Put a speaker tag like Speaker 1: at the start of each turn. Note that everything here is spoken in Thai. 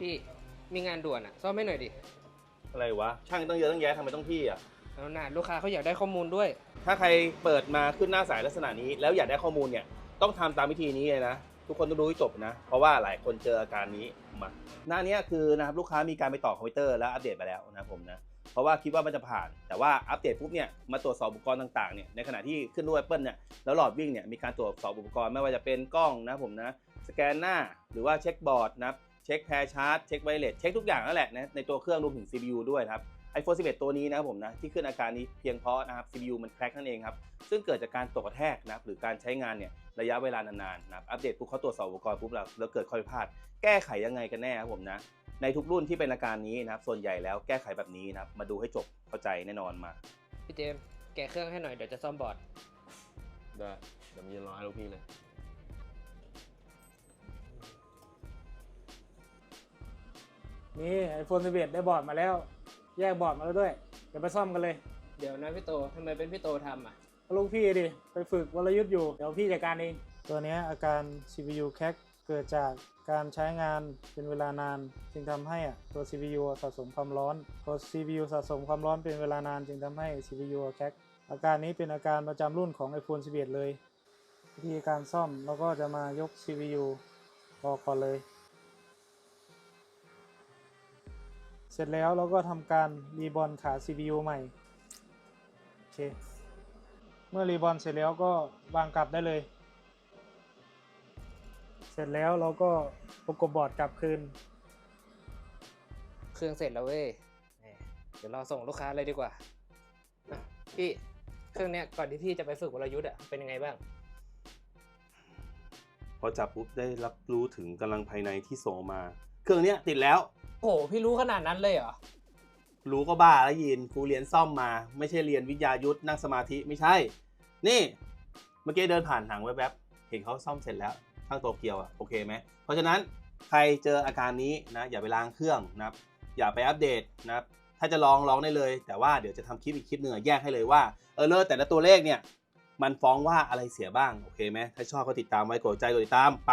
Speaker 1: พี่มีงานด่วนอะ ซ่อมให้หน่อยดิ
Speaker 2: อะไรวะ ช่างตั้งเยอะตั้งแยะทำไมต้องพี่อะ
Speaker 1: แล้วนะลูกค้าเขาอยากได้ข้อมูลด้วย
Speaker 2: ถ้าใครเปิดมาขึ้นหน้าสายลักษณะนี้ แล้วอยากได้ข้อมูลเนี่ยต้องทำตามวิธีนี้เลยนะ ทุกคนต้องรู้ให้จบนะ เพราะว่าหลายคนเจออาการนี้มาหน้าเนี้ยคือนะครับลูกค้ามีการไปต่อคอมพิวเตอร์แล้วอัปเดตไปแล้วนะครับผมนะเพราะว่าคิดว่ามันจะผ่าน แต่ว่าอัปเดตปุ๊บเนี่ยมาตรวจสอบอุปกรณ์ต่างๆเนี่ยในขณะที่ขึ้นด้วย Apple เนี่ยแล้วหลอดวิ่งเนี่ยมีการตรวจสอบอุปกรณ์ไม่ว่าจะเป็นกล้องนะครับผมนะสแกนหน้าหรือว่าเช็คบอร์ดนะครับ เช็คแพร์ชาร์จเช็คไวเลสเช็คทุกอย่างนั่นแหละนะในตัวเครื่องรวมถึง CPU ด้วยนะครับ iPhone 11 ตัวนี้นะครับผมนะที่ขึ้นอาการนี้เพียงเพราะนะครับ CPU มันแคร็กนั่นเองครับ ซึ่งเกิดจากการตกกระแทกนะครับหรือการใช้งานเนี่ยระยะเวลานานๆนะครับอัปเดตปุ๊บเขาตรวจสอบอุปกรณ์ปุ๊บแล้วแล้วเกิดข้อผิดพลาด แก้ไขยังไงกันแน่ครับผมนะในทุกรุ่นที่เป็นอาการนี้นะครับส่วนใหญ่แล้วแก้ไขแบบนี้นะครับมาดูให้จบเข้าใจแน่นอนมา
Speaker 1: พี่เจมส์แกะเครื่องให้หน่อยเดี๋ยวจะซ่อมบอร์ด
Speaker 3: ได้เดี๋ยวมีรอให้ลูกพี่เลย
Speaker 4: นี่ไอโฟน11ได้บอร์ดมาแล้ว แยกบอร์ดมาแล้วด้วย เดี๋ยวไปซ่อมกันเลย
Speaker 1: เดี๋ยวนะพี่โตทำไมเป็นพี่โตทำอะ
Speaker 4: ลูกพี่ดิ ไปฝึกวรยุทธ์อยู่ เดี๋ยวพี่จัดการเอง ตัวนี้อาการ CPU crack เกิดจากการใช้งานเป็นเวลานาน จึงทำให้อะตัว CPU สะสมความร้อนพอ CPU สะสมความร้อนเป็นเวลานาน จึงทำให้ CPU crack อาการนี้เป็นอาการประจำรุ่นของ iPhone 11 เลย วิธีการซ่อมเราก็จะมายก CPU ออกก่อนเลย สร็จแล้วเราก็ทำการรีบอลขา CPU ใหม่ โอเค เมื่อรีบอลเสร็จแล้วก็วางกลับได้เลย เสร็จแล้วเราก็ประกบบอร์ดกลับคืน
Speaker 1: เครื่องเสร็จแล้วเว้ยแหมเดี๋ยวเราส่งลูกค้าเลยดีกว่าอะพี่เครื่องเนี้ยก่อนที่พี่จะไปฝึกวรยุทธ์อะเป็นยังไงบ้าง
Speaker 2: พอจับปุ๊บได้รับรู้ถึงกำลังภายในที่ส่งออกมา เครื่องเนี้ยติดแล้ว
Speaker 1: โอ้โหพี่รู้ขนาดนั้นเลยเหรอ
Speaker 2: รู้ก็บ้าแล้วยินกูเรียนซ่อมมา ไม่ใช่เรียนวิทยายุทธนั่งสมาธิไม่ใช่ นี่เมื่อกี้เดินผ่านหนังแวบๆเห็นเขาซ่อมเสร็จแล้วช่างโตเกียวอะโอเคไหมเพราะฉะนั้นใครเจออาการนี้นะอย่าไปล้างเครื่องนะครับอย่าไปอัปเดตนะครับถ้าจะลองลองได้เลย แต่ว่าเดี๋ยวจะทำคลิปอีกคลิปหนึ่งแยกให้เลยว่าเออเลอแต่ละตัวเลขเนี่ยมันฟ้องว่าอะไรเสียบ้างโอเคไหมถ้าชอบก็ติดตามไว้กดใจกดติดตามไป